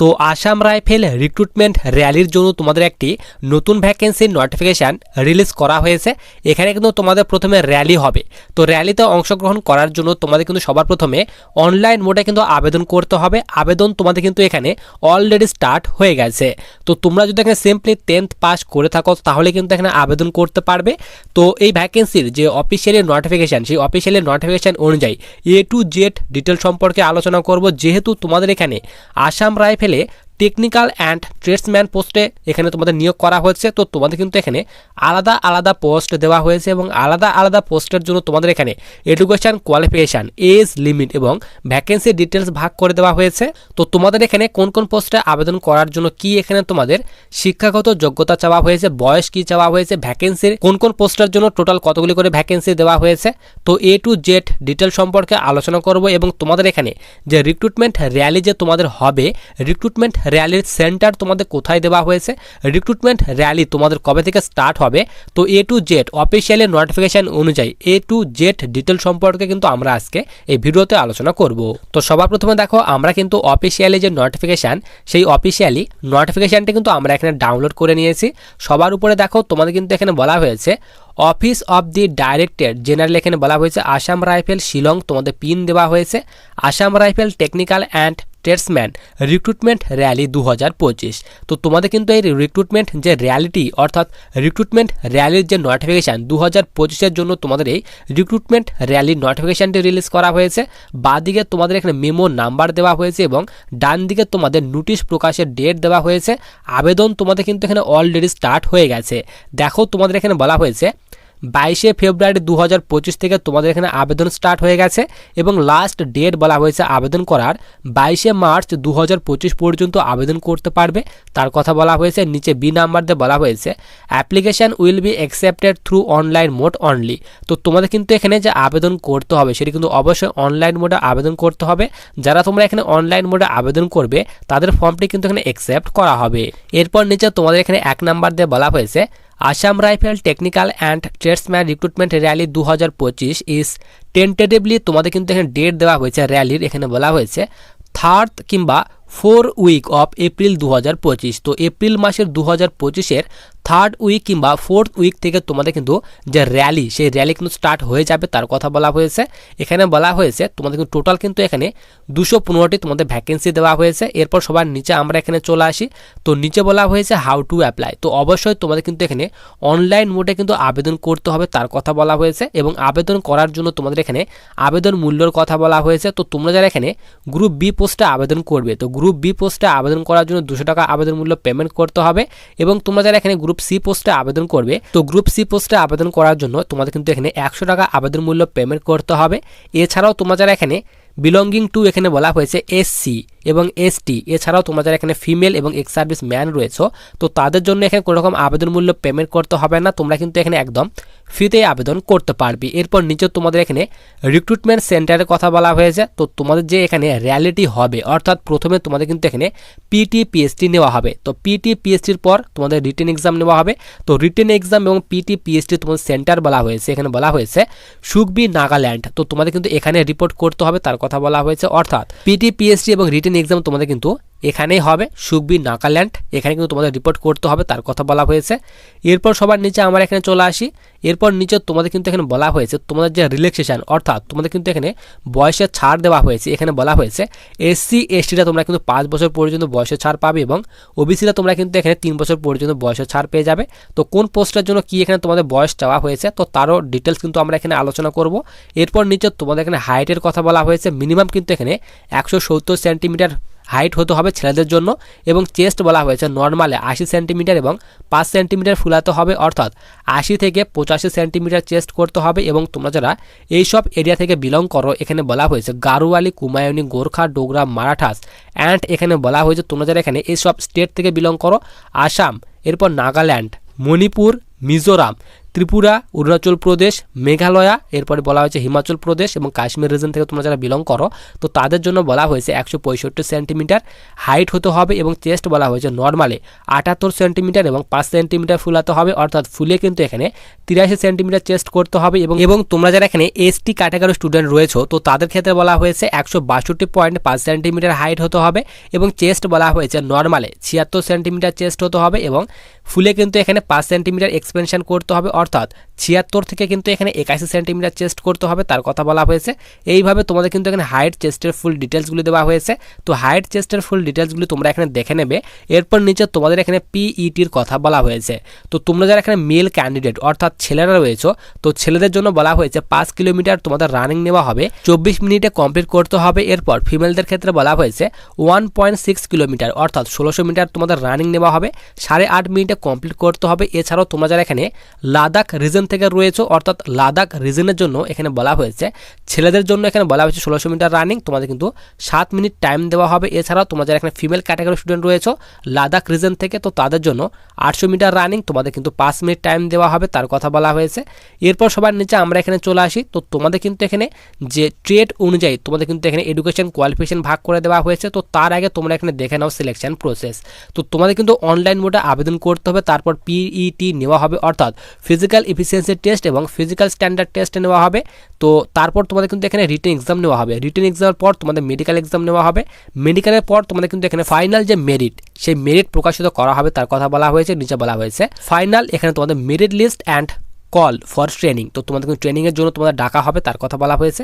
তো Assam rifle recruitment র্যালির জন্য তোমাদের একটি নতুন ভ্যাকেন্সির নোটিফিকেশান রিলিজ করা হয়েছে। এখানে কিন্তু তোমাদের প্রথমে র্যালি হবে। তো র্যালিতে অংশগ্রহণ করার জন্য তোমাদের কিন্তু সবার প্রথমে অনলাইন মোডে কিন্তু আবেদন করতে হবে। আবেদন তোমাদের কিন্তু এখানে অলরেডি স্টার্ট হয়ে গেছে। তো তোমরা যদি এখানে সিম্পলি টেন্থ পাস করে থাকো, তাহলে কিন্তু এখানে আবেদন করতে পারবে। তো এই ভ্যাকেন্সির যে অফিসিয়ালি নোটিফিকেশান সেই অফিসিয়ালি নোটিফিকেশান অনুযায়ী এ টু জেড ডিটেল সম্পর্কে আলোচনা করব। যেহেতু তোমাদের এখানে আসাম রাইফেলে tele টেকনিক্যাল অ্যান্ড ট্রেডসম্যান পোস্টে এখানে তোমাদের নিয়োগ করা হয়েছে। তো তোমাদের কিন্তু এখানে আলাদা আলাদা পোস্ট দেওয়া হয়েছে এবং আলাদা আলাদা পোস্টের জন্য তোমাদের এখানে এডুকেশান কোয়ালিফিকেশান এজ লিমিট এবং ভ্যাকেন্সি ডিটেলস ভাগ করে দেওয়া হয়েছে। তো তোমাদের এখানে কোন কোন পোস্টে আবেদন করার জন্য কি এখানে তোমাদের শিক্ষাগত যোগ্যতা চাওয়া হয়েছে, বয়স কি চাওয়া হয়েছে ভ্যাকেন্সির কোন কোন পোস্টের জন্য টোটাল কতগুলি করে ভ্যাকেন্সি দেওয়া হয়েছে। তো এ টু জেড ডিটেল সম্পর্কে আলোচনা করব এবং তোমাদের এখানে যে রিক্রুটমেন্ট র্যালি যে তোমাদের হবে রিক্রুটমেন্ট র্যালির সেন্টার তোমাদের কোথায় দেওয়া হয়েছে? রিক্রুটমেন্ট র্যালি তোমাদের কবে থেকে স্টার্ট হবে? তো A to Z officially notification অনুযায়ী এ টু জেড ডিটেল সম্পর্কে কিন্তু আমরা আজকে এই ভিডিওতে আলোচনা করব। তো সবার প্রথমে দেখো, আমরা কিন্তু অফিসিয়ালি যে নোটিফিকেশান সেই অফিসিয়ালি নোটিফিকেশানটি কিন্তু আমরা এখানে ডাউনলোড করে নিয়েছি। সবার উপরে দেখো, তোমাদের কিন্তু এখানে বলা হয়েছে office of the director general এখানে বলা হয়েছে, আসাম রাইফেল শিলং তোমাদের পিন দেওয়া হয়েছে। Assam rifle technical and tradesman recruitment rally দু পঁচিশ। তো তোমাদের কিন্তু এই রিক্রুটমেন্ট যে র্যালিটি অর্থাৎ রিক্রুটমেন্ট র্যালির যে নোটিফিকেশান দু হাজার পঁচিশের জন্য তোমাদের এই রিক্রুটমেন্ট র্যালির নোটিফিকেশানটি রিলিজ করা হয়েছে। বাদিকে তোমাদের এখানে মেমো নাম্বার দেওয়া হয়েছে এবং ডান দিকে তোমাদের নোটিশ প্রকাশের ডেট দেওয়া হয়েছে। আবেদন তোমাদের কিন্তু এখানে অলরেডি স্টার্ট হয়ে গেছে। দেখো তোমাদের এখানে বলা হয়েছে বাইশে ফেব্রুয়ারি দু হাজার পঁচিশ থেকে তোমাদের এখানে আবেদন স্টার্ট হয়ে গেছে এবং লাস্ট ডেট বলা হয়েছে আবেদন করার, বাইশে মার্চ দু হাজার পঁচিশ পর্যন্ত আবেদন করতে পারবে। তার কথা বলা হয়েছে, নিচে বি নাম্বার দিয়ে বলা হয়েছে application will be accepted through online mode only তো তোমাদের কিন্তু এখানে যে আবেদন করতে হবে, সেটি কিন্তু অবশ্যই অনলাইন মোডে আবেদন করতে হবে। যারা তোমরা এখানে অনলাইন মোডে আবেদন করবে, তাদের ফর্মটি কিন্তু এখানে অ্যাকসেপ্ট করা হবে। এরপর নিচে তোমাদের এখানে এক নাম্বার দিয়ে বলা হয়েছে Assam rifle technical and tradesman recruitment rally দু হাজার পঁচিশ ইস টেন্টেটিভলি তোমাদের কিন্তু এখানে ডেট দেওয়া হয়েছে, র্যালির এখানে বলা হয়েছে থার্ড কিংবা ফোর উইক অফ এপ্রিল দু হাজার পঁচিশ। তো এপ্রিল মাসের দু হাজার পঁচিশের থার্ড উইক কিংবা ফোর্থ উইক থেকে তোমাদের কিন্তু যে র্যালি সেই র্যালি কিন্তু স্টার্ট হয়ে যাবে, তার কথা বলা হয়েছে। এখানে বলা হয়েছে, তোমাদের কিন্তু টোটাল কিন্তু এখানে দুশো পনেরোটি তোমাদের ভ্যাকেন্সি দেওয়া হয়েছে। এরপর সবার নিচে আমরা এখানে চলে আসি। তো নিচে বলা হয়েছে হাউ টু অ্যাপ্লাই তো অবশ্যই তোমাদের কিন্তু এখানে অনলাইন মোডে কিন্তু আবেদন করতে হবে, তার কথা বলা হয়েছে। এবং আবেদন করার জন্য তোমাদের এখানে আবেদন মূল্যর কথা বলা হয়েছে। তো তোমরা যারা এখানে গ্রুপ বি পোস্টে আবেদন করবে, তো গ্রুপ বি পোস্টে আবেদন করার জন্য দুশো টাকা আবেদন মূল্য পেমেন্ট করতে হবে। এবং তোমরা যারা এখানে গ্রুপ সি পোস্টে আবেদন করবে। তো গ্রুপ সি পোস্টে আবেদন করার জন্য তোমাদের কিন্তু এখানে একশো টাকা আবেদন মূল্য পেমেন্ট করতে হবে। এছাড়াও তোমাদের এখানে বিলঙ্গিং টু এখানে বলা হয়েছে এসসি এবং এসটি এছাড়াও তোমরা যারা এখানে ফিমেল এবং এক্স সার্ভিস ম্যান রয়েছে। তো তাদের জন্য এখানে কোনো রকম আবেদন মূল্য পেমেন্ট করতে হবে না, তোমরা কিন্তু এখানে একদম ফ্রিতেই আবেদন করতে পারবে। এরপর নিচে তোমাদের এখানে রিক্রুটমেন্ট সেন্টারের কথা বলা হয়েছে। তো তোমাদের যে এখানে র্যালিটি হবে, অর্থাৎ প্রথমে তোমাদের কিন্তু এখানে পিটি পিএসটি নেওয়া হবে। তো পিটি পিএসটির পর তোমাদের রিটেন এক্সাম নেওয়া হবে। তো রিটেন এক্সাম এবং পিটি পিএসটি তোমাদের সেন্টার বলা হয়েছে, এখানে বলা হয়েছে সুকবি নাগাল্যান্ড তো তোমাদের কিন্তু এখানে রিপোর্ট করতে হবে, তার কথা বলা হয়েছে। অর্থাৎ পিটি পিএসটি এবং রিটেন এক্সাম তোমাদের কিন্তু এখানেই হবে। সুকবি নাগাল্যান্ড এখানে কিন্তু তোমাদের রিপোর্ট করতে হবে, তার কথা বলা হয়েছে। এরপর সবার নিচে আমরা এখানে চলে আসি। এরপর নিচে তোমাদের কিন্তু এখানে বলা হয়েছে, তোমাদের যে রিল্যাক্সেশন অর্থাৎ তোমাদের কিন্তু এখানে বয়সে ছাড় দেওয়া হয়েছে, এখানে বলা হয়েছে এসসি এসটিরা তোমরা কিন্তু পাঁচ বছর পর্যন্ত বয়সে ছাড় পাবে এবং ওবিসিরা তোমরা কিন্তু এখানে তিন বছর পর্যন্ত বয়সে ছাড় পেয়ে যাবে। তো কোন পোস্টের জন্য কি এখানে তোমাদের বয়স চাওয়া হয়েছে, তো তারও ডিটেলস কিন্তু আমরা এখানে আলোচনা করব। এরপর নিচে তোমাদের এখানে হাইটের কথা বলা হয়েছে মিনিমাম কিন্তু এখানে একশো সত্তর সেন্টিমিটার হাইট হতে হবে ছেলেদের জন্য এবং চেস্ট বলা হয়েছে নর্মালে আশি সেন্টিমিটার এবং পাঁচ সেন্টিমিটার ফুলাতে হবে, অর্থাৎ আশি থেকে পঁচাশি সেন্টিমিটার চেস্ট করতে হবে এবং তোমরা যারা এইসব এরিয়া থেকে বিলং করো, এখানে বলা হয়েছে গারুয়ালি, কুমায়ুনি, গোর্খা, ডোগরা, মারাঠাস, অ্যান্ড এখানে বলা হয়েছে তোমরা যারা এখানে এইসব স্টেট থেকে বিলং করো, আসাম, এরপর নাগাল্যান্ড, মণিপুর, মিজোরাম ত্রিপুরা, অরুণাচল প্রদেশ, মেঘালয়া, এরপরে বলা হয়েছে হিমাচল প্রদেশ এবং কাশ্মীর রিজন থেকে তোমরা যারা বিলং করো, তো তাদের জন্য বলা হয়েছে একশো পঁয়ষট্টি সেন্টিমিটার হাইট হতে হবে এবং চেস্ট বলা হয়েছে নর্মালে আটাত্তর সেন্টিমিটার এবং পাঁচ সেন্টিমিটার ফুলাতে হবে, অর্থাৎ ফুলে কিন্তু এখানে তিরাশি সেন্টিমিটার চেস্ট করতে হবে এবং এবং তোমরা যারা এখানে এসটি ক্যাটাগরি স্টুডেন্ট রয়েছো, তো তাদের ক্ষেত্রে বলা হয়েছে একশো বাষট্টি পয়েন্ট পাঁচ সেন্টিমিটার হাইট হতে হবে এবং চেস্ট বলা হয়েছে নর্মালে ছিয়াত্তর সেন্টিমিটার চেস্ট হতে হবে এবং ফুলে কিন্তু এখানে পাঁচ সেন্টিমিটার এক্সপেনশন করতে হবে, অর্থাৎ ছিয়াত্তর থেকে কিন্তু এখানে একাশি সেন্টিমিটার চেস্ট করতে হবে, তার কথা বলা হয়েছে। এইভাবে তোমাদের কিন্তু এখানে হাইট চেস্টের ফুল ডিটেলসগুলি দেওয়া হয়েছে। তো হাইট চেস্টের ফুল ডিটেলসগুলি তোমরা এখানে দেখে নেবে। এরপর নিচে তোমাদের এখানে পিইটির কথা বলা হয়েছে। তো তোমরা যারা এখানে মেল ক্যান্ডিডেট অর্থাৎ ছেলেরা রয়েছে, তো ছেলেদের জন্য বলা হয়েছে পাঁচ কিলোমিটার তোমাদের রানিং নেওয়া হবে, চব্বিশ মিনিটে কমপ্লিট করতে হবে। এরপর ফিমেলদের ক্ষেত্রে বলা হয়েছে ওয়ান পয়েন্ট সিক্স কিলোমিটার, অর্থাৎ ষোলোশো মিটার তোমাদের রানিং নেওয়া হবে। সাড়ে আট মিনিটে কমপ্লিট করতে হবে। এছাড়াও তোমরা যারা এখানে লাদাখ রিজন থেকে রয়েছে, অর্থাৎ লাদাখ রিজনের জন্য এখানে বলা হয়েছে, ছেলেদের জন্য এখানে বলা হয়েছে ষোলোশো মিটার রানিং তোমাদের কিন্তু সাত মিনিট টাইম দেওয়া হবে। এছাড়াও তোমরা যারা এখানে ফিমেল ক্যাটাগরি স্টুডেন্ট রয়েছে, লাদাখ রিজন থেকে, তো তাদের জন্য আটশো মিটার রানিং তোমাদের কিন্তু পাঁচ মিনিট টাইম দেওয়া হবে, তার কথা বলা হয়েছে। এরপর সবার নিচে আমরা এখানে চলে আসি, তো তোমাদের কিন্তু এখানে যে ট্রেড অনুযায়ী তোমাদের কিন্তু এখানে এডুকেশন কোয়ালিফিকেশন ভাগ করে দেওয়া হয়েছে, তো তার আগে তোমরা এখানে দেখে নাও সিলেকশন প্রসেস তো তোমাদের কিন্তু অনলাইন মোডে আবেদন করতে হবে, তারপর পিইটি নেওয়া হবে, অর্থাৎ ফিজিক্যাল এফিসিয়েন্সি টেস্ট এবং ফিজিক্যাল স্ট্যান্ডার্ড টেস্ট নেওয়া হবে। তো তারপর তোমাদের কিন্তু এখানে রিটেন এক্সাম নেওয়া হবে। রিটেন এক্সামের পর তোমাদের মেডিকেল এক্সাম নেওয়া হবে। মেডিকেলের পর তোমাদের কিন্তু এখানে ফাইনাল যে মেরিট সেই মেরিট প্রকাশিত করা হবে, তার কথা বলা হয়েছে, নিচে বলা হয়েছে। ফাইনাল এখানে তোমাদের merit list and call for training তো তোমাদের কিন্তু ট্রেনিংয়ের জন্য তোমাদের ডাকা হবে, তার কথা বলা হয়েছে।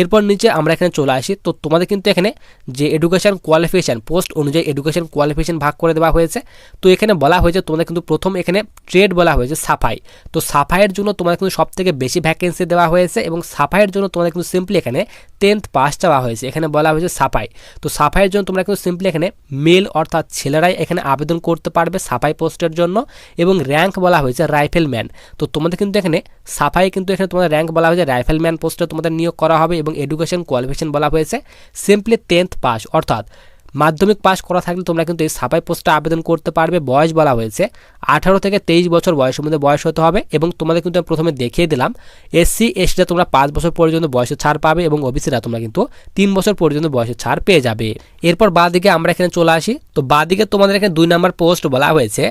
এরপর নিচে আমরা এখানে চলে আসি। তো তোমাদের কিন্তু এখানে যে এডুকেশন কোয়ালিফিকেশান পোস্ট অনুযায়ী এডুকেশন কোয়ালিফিকেশান ভাগ করে দেওয়া হয়েছে। তো এখানে বলা হয়েছে, তোমাদের কিন্তু প্রথম এখানে ট্রেড বলা হয়েছে সাফাই তো সাফাইয়ের জন্য তোমাদের কিন্তু সব থেকে বেশি ভ্যাকেন্সি দেওয়া হয়েছে এবং সাফাইয়ের জন্য তোমাদের কিন্তু সিম্পলি এখানে টেন্থ পাস চাওয়া হয়েছে। এখানে বলা হয়েছে সাফাই তো সাফাইয়ের জন্য তোমরা কিন্তু সিম্পলি এখানে মেল অর্থাৎ ছেলেরাই এখানে আবেদন করতে পারবে সাফাই পোস্টের জন্য এবং র্যাঙ্ক বলা হয়েছে রাইফেলম্যান তো তোমাদের কিন্তু এখানে সাফাই কিন্তু এখানে তোমাদের র্যাঙ্ক বলা হয়েছে রাইফেলম্যান পোস্টে তোমাদের নিয়োগ করা হবে এবং এডুকেশন কোয়ালিফিকেশন বলা হয়েছে। সিম্পলি টেন্থ পাস অর্থাৎ মাধ্যমিক পাস করা থাকলে তোমরা কিন্তু এই সাফাই পোস্টে আবেদন করতে পারবে। বয়স বলা হয়েছে আঠারো থেকে তেইশ বছর বয়সের মধ্যে বয়স হতে হবে এবং তোমাদের কিন্তু আমি প্রথমে দেখিয়ে দিলাম এসসি এসটিরা তোমরা পাঁচ বছর পর্যন্ত বয়সে ছাড় পাবে এবং ওবিসিরা তোমরা কিন্তু তিন বছর পর্যন্ত বয়সে ছাড় পেয়ে যাবে। এরপর বাঁ দিকে আমরা এখানে চলে আসি। তো বাঁ দিকে তোমাদের এখানে দুই নম্বর পোস্ট বলা হয়েছে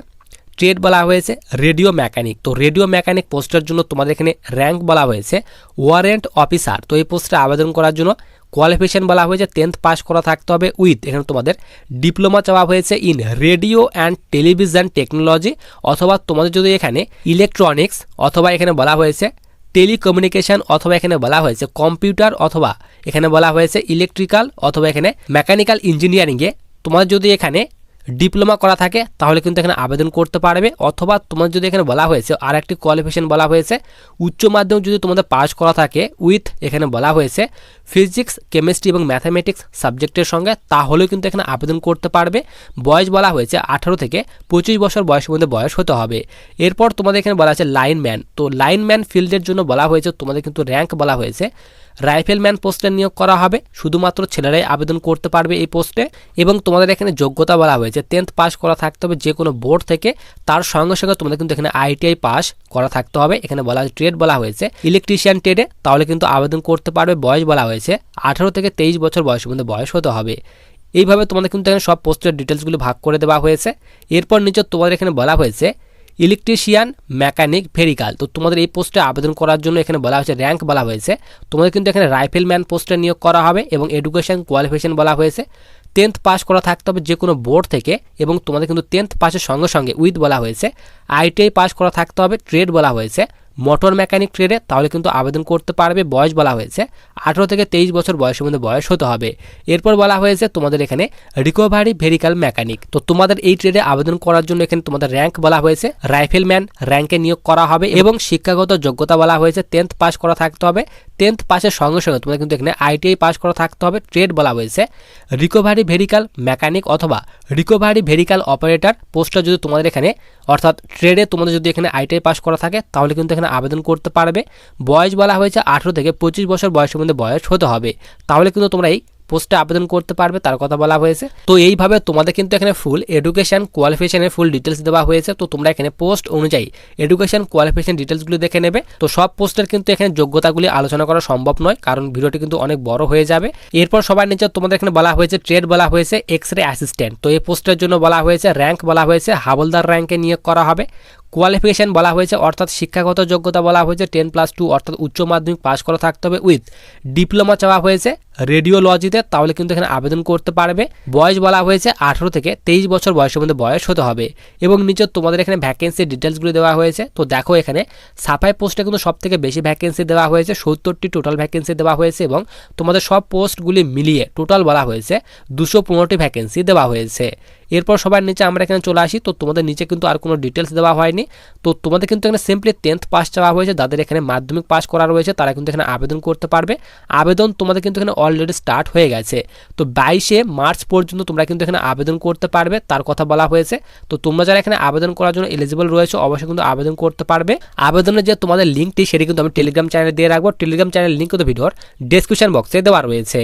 ট্রেড বলা হয়েছে, রেডিও মেকানিক। তো রেডিও মেকানিক পোস্টের জন্য তোমাদের এখানে র্যাঙ্ক বলা হয়েছে, ওয়ারেন্ট অফিসার। তো এই পোস্টে আবেদন করার জন্য কোয়ালিফিকেশন বলা হয়েছে টেন্থ পাস করা থাকতে হবে উইথ এখানে তোমাদের ডিপ্লোমা চাওয়া হয়েছে in radio and television technology অথবা তোমাদের যদি এখানে ইলেকট্রনিক্স অথবা এখানে বলা হয়েছে টেলিকমিউনিকেশন অথবা এখানে বলা হয়েছে কম্পিউটার অথবা এখানে বলা হয়েছে ইলেকট্রিক্যাল অথবা এখানে মেকানিক্যাল ইঞ্জিনিয়ারিংয়ে তোমাদের যদি এখানে ডিপ্লোমা করা থাকে, তাহলে কিন্তু এখানে আবেদন করতে পারবে। অথবা তোমার যদি এখানে বলা হয়েছে আর একটি কোয়ালিফিকেশন বলা হয়েছে, উচ্চ মাধ্যমিক যদি তোমাদের পাস করা থাকে উইথ এখানে বলা হয়েছে ফিজিক্স কেমিস্ট্রি এবং ম্যাথামেটিক্স সাবজেক্টের সঙ্গে তাহলেও কিন্তু এখানে আবেদন করতে পারবে। বয়স বলা হয়েছে আঠারো থেকে পঁচিশ বছর বয়সের মধ্যে বয়স হতে হবে। এরপর তোমাদের এখানে বলা আছে লাইনম্যান তো লাইনম্যান ফিল্ডের জন্য বলা হয়েছে, তোমাদের কিন্তু র্যাঙ্ক বলা হয়েছে। রাইফেলম্যান পোস্টে নিয়োগ করা হবে। শুধুমাত্র ছেলেরাই আবেদন করতে পারবে এই পোস্টে। এবং তোমাদের এখানে যোগ্যতা বলা হয়েছে। টেন্থ পাস করা থাকতে হবে যে কোনো বোর্ড থেকে। তার সঙ্গে সঙ্গে তোমাদের কিন্তু এখানে আইটিআই পাস করা থাকতে হবে। এখানে বলা হয়েছে ট্রেড বলা হয়েছে। ইলেকট্রিশিয়ান ট্রেডে তাহলে কিন্তু আবেদন করতে পারবে। বয়স বলা হয়েছে, আঠারো থেকে তেইশ বছর বয়সের মধ্যে বয়স হতে হবে। এইভাবে তোমাদের কিন্তু এখানে সব পোস্টের ডিটেলসগুলো ভাগ করে দেওয়া হয়েছে। এরপর নিচে তোমাদের এখানে বলা হয়েছে ইলেকট্রিশিয়ান মেকানিক ভেরিকাল তো তোমাদের এই পোস্টে আবেদন করার জন্য এখানে বলা হয়েছে র্যাঙ্ক বলা হয়েছে। তোমাদের কিন্তু এখানে রাইফেলম্যান পোস্টে নিয়োগ করা হবে এবং এডুকেশন কোয়ালিফিকেশন বলা হয়েছে। টেন্থ পাস করা থাকতে হবে যে কোনো বোর্ড থেকে এবং তোমাদের কিন্তু টেন্থ পাসের সঙ্গে সঙ্গে উইথ বলা হয়েছে। আইটিআই পাস করা থাকতে হবে ট্রেড বলা হয়েছে। মোটর মেকানিক ট্রেডে তাহলে কিন্তু আবেদন করতে পারবে, বয়স বলা হয়েছে। আঠেরো থেকে তেইশ বছর বয়সের মধ্যে বয়স হতে হবে। এরপর বলা হয়েছে তোমাদের এখানে রিকভারি ভেরিকাল মেকানিক তো তোমাদের এই ট্রেডে আবেদন করার জন্য এখানে তোমাদের র্যাঙ্ক বলা হয়েছে রাইফেলম্যান র্যাঙ্কে নিয়োগ করা হবে এবং শিক্ষাগত যোগ্যতা বলা হয়েছে টেন্থ পাস করা থাকতে হবে। টেন্থ পাসের সঙ্গে সঙ্গে তোমাদের কিন্তু এখানে আইটিআই পাস করা থাকতে হবে ট্রেড বলা হয়েছে। রিকভারি ভেরিকাল মেকানিক অথবা রিকোভারি ভেরিকাল অপারেটর পোস্টটা যদি তোমাদের এখানে, অর্থাৎ ট্রেডে তোমাদের যদি এখানে আইটিআই পাস করা থাকে, তাহলে কিন্তু এখানে আবেদন করতে পারবে। বয়স বলা হয়েছে আঠেরো থেকে পঁচিশ বছর বয়সের মধ্যে বয়স হতে হবে। তাহলে কিন্তু তোমরা এই পোস্টে আবেদন করতে পারবে, তার কথা বলা হয়েছে। তো এইভাবে তোমাদের কিন্তু এখানে ফুল এডুকেশন কোয়ালিফিকেশনের ফুল ডিটেলস দেওয়া হয়েছে। তো তোমরা এখানে পোস্ট অনুযায়ী এডুকেশন কোয়ালিফিকেশন ডিটেলসগুলো দেখে নেবে। তো সব পোস্টের কিন্তু এখানে যোগ্যতাগুলি আলোচনা করা সম্ভব নয়, কারণ ভিডিওটি কিন্তু অনেক বড় হয়ে যাবে। এরপর সবার নিচে তোমাদের এখানে বলা হয়েছে ট্রেড বলা হয়েছে এক্স রে অ্যাসিস্ট্যান্ট তো এই পোস্টের জন্য বলা হয়েছে র্যাঙ্ক বলা হয়েছে, হাবলদার র্যাঙ্কে নিয়োগ করা হবে। কোয়ালিফিকেশন বলা হয়েছে, অর্থাৎ শিক্ষাগত যোগ্যতা বলা হয়েছে টেন প্লাস টু অর্থাৎ উচ্চ মাধ্যমিক পাশ করা থাকতে হবে উইথ ডিপ্লোমা চাওয়া হয়েছে। রেডিওলজিতে তাহলে কিন্তু এখানে আবেদন করতে পারবে। বয়স বলা হয়েছে আঠেরো থেকে তেইশ বছর বয়সের মধ্যে বয়স হতে হবে। এবং নিচে তোমাদের এখানে ভ্যাকেন্সির ডিটেলসগুলো দেওয়া হয়েছে। তো দেখো এখানে সাফাই পোস্টে কিন্তু সব থেকে বেশি ভ্যাকেন্সি দেওয়া হয়েছে, সত্তরটি টোটাল ভ্যাকেন্সি দেওয়া হয়েছে এবং তোমাদের সব পোস্টগুলি মিলিয়ে টোটাল বলা হয়েছে দুশো পনেরোটি ভ্যাকেন্সি দেওয়া হয়েছে। এরপর সবার নিচে আমরা এখানে চলে আসি। তো তোমাদের নিচে কিন্তু আর কোনো ডিটেলস দেওয়া হয়নি। তো তোমাদের কিন্তু এখানে সিম্পলি টেন্থ পাস চাওয়া হয়েছে। যাদের এখানে মাধ্যমিক পাস করা রয়েছে, তারা কিন্তু এখানে আবেদন করতে পারবে। আবেদন তোমাদের কিন্তু এখানে অলরেডি স্টার্ট হয়ে গেছে। তো বাইশে মার্চ পর্যন্ত তোমরা কিন্তু এখানে আবেদন করতে পারবে, তার কথা বলা হয়েছে। তো তোমরা যারা এখানে আবেদন করার জন্য এলিজিবল রয়েছে, অবশ্যই কিন্তু আবেদন করতে পারবে। আবেদনের যে তোমাদের লিঙ্কটি সেটি কিন্তু আমি টেলিগ্রাম চ্যানেলে দিয়ে রাখব। টেলিগ্রাম চ্যানেল লিঙ্ক কিন্তু ভিডিওর ডেসক্রিপশন বক্সে দেওয়া রয়েছে।